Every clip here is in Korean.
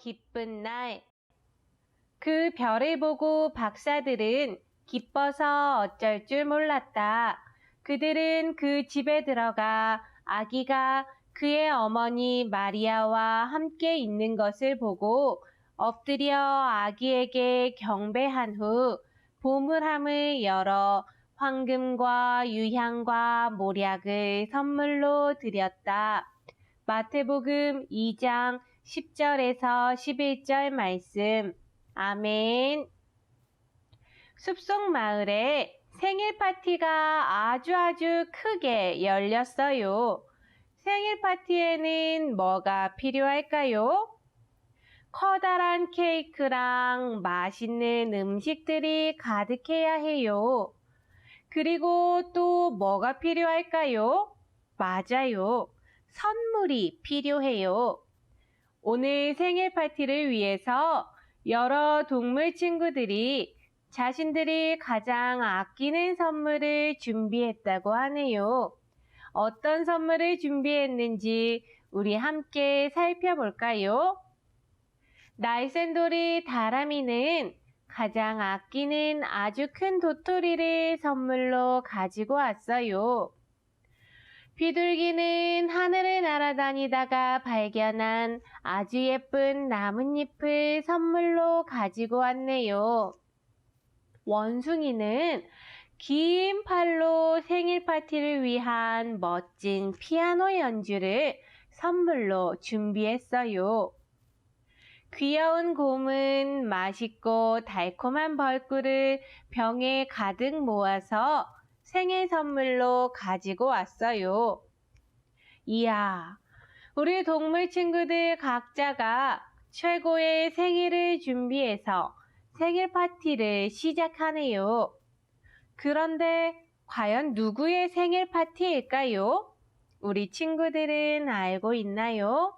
기쁜 날. 그 별을 보고 박사들은 기뻐서 어쩔 줄 몰랐다. 그들은 그 집에 들어가 아기가 그의 어머니 마리아와 함께 있는 것을 보고 엎드려 아기에게 경배한 후 보물함을 열어 황금과 유향과 모략을 선물로 드렸다. 마태복음 2장 10절에서 11절 말씀. 아멘. 숲속 마을에 생일 파티가 아주 아주 크게 열렸어요. 생일 파티에는 뭐가 필요할까요? 커다란 케이크랑 맛있는 음식들이 가득해야 해요. 그리고 또 뭐가 필요할까요? 맞아요. 선물이 필요해요. 오늘 생일 파티를 위해서 여러 동물 친구들이 자신들이 가장 아끼는 선물을 준비했다고 하네요. 어떤 선물을 준비했는지 우리 함께 살펴볼까요? 날쌘돌이 다람이는 가장 아끼는 아주 큰 도토리를 선물로 가지고 왔어요. 비둘기는 하늘을 날아다니다가 발견한 아주 예쁜 나뭇잎을 선물로 가지고 왔네요. 원숭이는 긴 팔로 생일 파티를 위한 멋진 피아노 연주를 선물로 준비했어요. 귀여운 곰은 맛있고 달콤한 벌꿀을 병에 가득 모아서 생일 선물로 가지고 왔어요. 이야, 우리 동물 친구들 각자가 최고의 생일을 준비해서 생일 파티를 시작하네요. 그런데 과연 누구의 생일 파티일까요? 우리 친구들은 알고 있나요?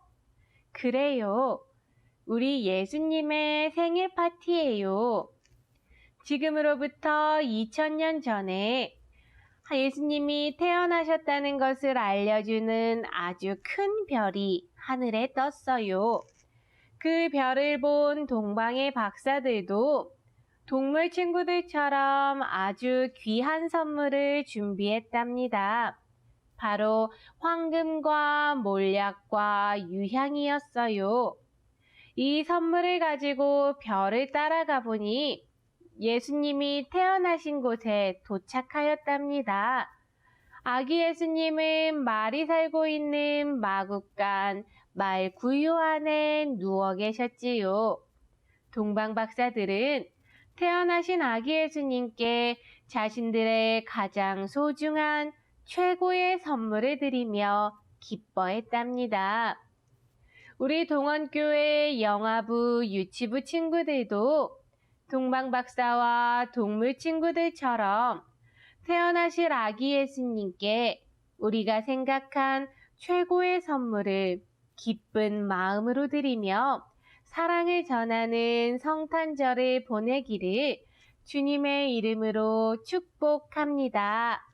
그래요. 우리 예수님의 생일 파티예요. 지금으로부터 2000년 전에 예수님이 태어나셨다는 것을 알려주는 아주 큰 별이 하늘에 떴어요. 그 별을 본 동방의 박사들도 동물 친구들처럼 아주 귀한 선물을 준비했답니다. 바로 황금과 몰약과 유향이었어요. 이 선물을 가지고 별을 따라가 보니 예수님이 태어나신 곳에 도착하였답니다. 아기 예수님은 말이 살고 있는 마국간 말 구유 안에 누워 계셨지요. 동방 박사들은 태어나신 아기 예수님께 자신들의 가장 소중한 최고의 선물을 드리며 기뻐했답니다. 우리 동원교회 영화부 유치부 친구들도 동방 박사와 동물 친구들처럼 태어나실 아기 예수님께 우리가 생각한 최고의 선물을 기쁜 마음으로 드리며 사랑을 전하는 성탄절을 보내기를 주님의 이름으로 축복합니다.